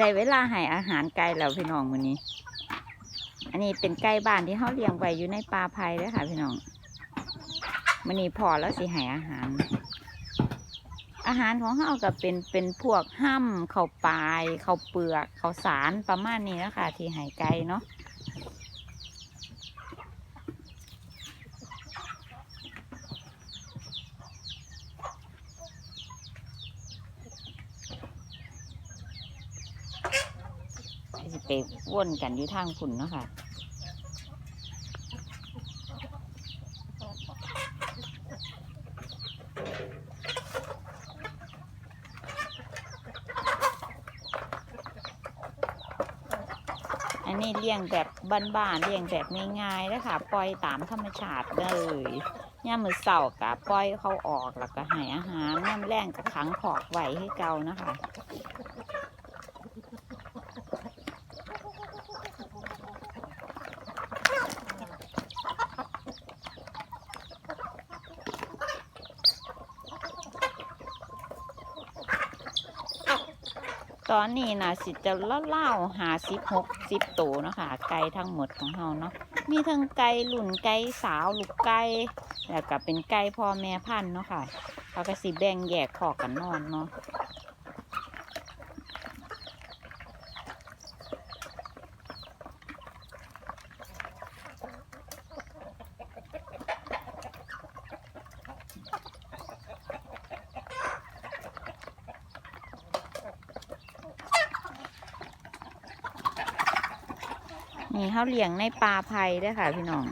ได้เวลาให้อาหารไก่แล้วพี่น้องวันนี้ อันนี้เป็นไก่บ้านที่เขาเลี้ยงไว้อยู่ในป่าไผ่เด้ค่ะพี่น้องมันนี้พอแล้วสิให้อาหาร อาหารของเขาก็เป็นเป็นพวกห้ำข้าวปลายข้าวเปลือกข้าวสารประมาณนี้นะคะที่ให้ไก่เนาะ สิไปว่นกันอยู่ทางฝุ่นเนาะค่ะอันนี้เลี้ยงแบบบ้านๆเลี้ยงแบบง่ายๆนะคะปล่อยตามธรรมชาติเลยย่ามือเสาร์กะปล่อยเขาออกแล้วก็ให้อาหารย่ามแรงกับขังขอกไว้ให้เกานะคะ ตอนนี้นะสิจะเล่าๆหาสิบหกสิบตัวเนาะคะไก่ทั้งหมดของเราเนาะมีทั้งไก่หลุ่นไก่สาวลูกไก่แล้วก็เป็นไก่พ่อแม่พันธุ์เนาะค่ะเขาก็สิแบ่งแยกขอกกันนอนเนาะ นี่เขาเลี้ยงในปลาไผ่ด้วยค่ะพี่น้อง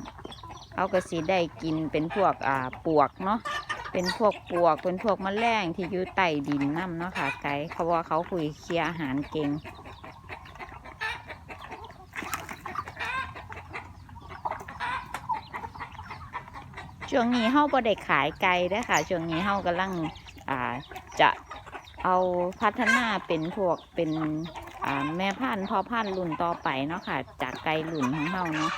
เขาก็สิได้กินเป็นพวกอ่าปวกเนาะเป็นพวกปวกเป็นพวกแมลงที่อยู่ใต้ดินน้ำเนาะค่ะไก่เขาว่าเขาคุยเคลียอาหารเก่งช่วงนี้เฮาบ่ได้ขายไก่เด้ค่ะช่วงนี้เฮากำลังอ่าจะเอาพัฒนาเป็นพวกเป็น แม่พันธุ์พ่อพันธุ์รุ่นต่อไปเนาะค่ะ จากไก่รุ่นของเฮาเนาะ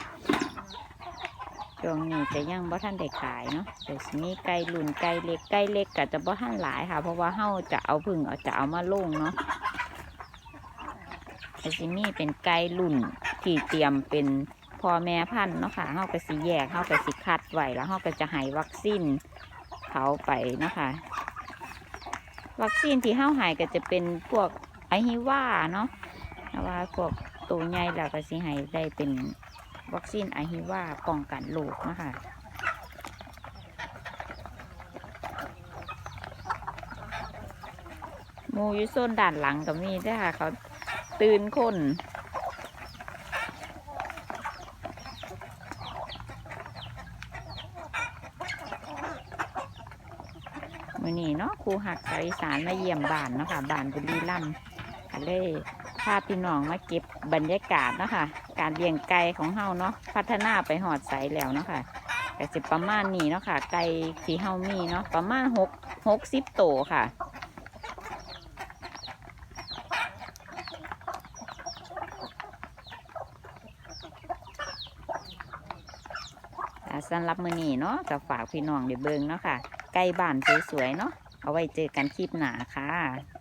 ช่วงนี้จะยังบ่ทันได้ขายเนาะเดี๋ยวสิมีไก่รุ่นไก่เล็กไก่เล็กก็จะบ่ทันหลายค่ะ เพราะว่าเฮาจะเอาพึ่งเอาจะเอามาลงเนาะแต่สิมีเป็นไก่รุ่นที่เตรียมเป็นพ่อแม่พันธุ์เนาะค่ะเฮาก็สิแยกเฮาก็สิคัดไว้แล้วเฮาก็จะให้วัคซีนเขาไปเนาะค่ะวัคซีนที่เฮาให้ก็จะเป็นพวกไอฮิว่าเนาะ ว่าพวกตัวใหญ่แล้วก็สิให้ได้เป็นวัคซีนไอฮิวาป้องกันโรคนะคะมูยุโซนด้านหลังก็มีด้วยค่ะเขาตื่นคนมื่อนี้เนาะครูหักสายสานมาเยี่ยมบ้านเนาะค่ะบ้านบุรีรัมย์ก็เลย พาพี่น้องมาเก็บบรรยากาศเนาะค่ะการเลี้ยงไก่ของเฮาเนาะพัฒนาไปหอดใสแล้วเนาะค่ะก็สิประมาณนี้เนาะค่ะไก่ที่เฮามีเนาะประมาณหกหกสิบโตวค่ะสำหรับมือนี้เนาะก็ฝากพี่น้องเดี๋ยวเบิงเนาะค่ะ ใกล้บ้านสวยๆเนาะเอาไว้เจอกันคลิปหนาค่ะ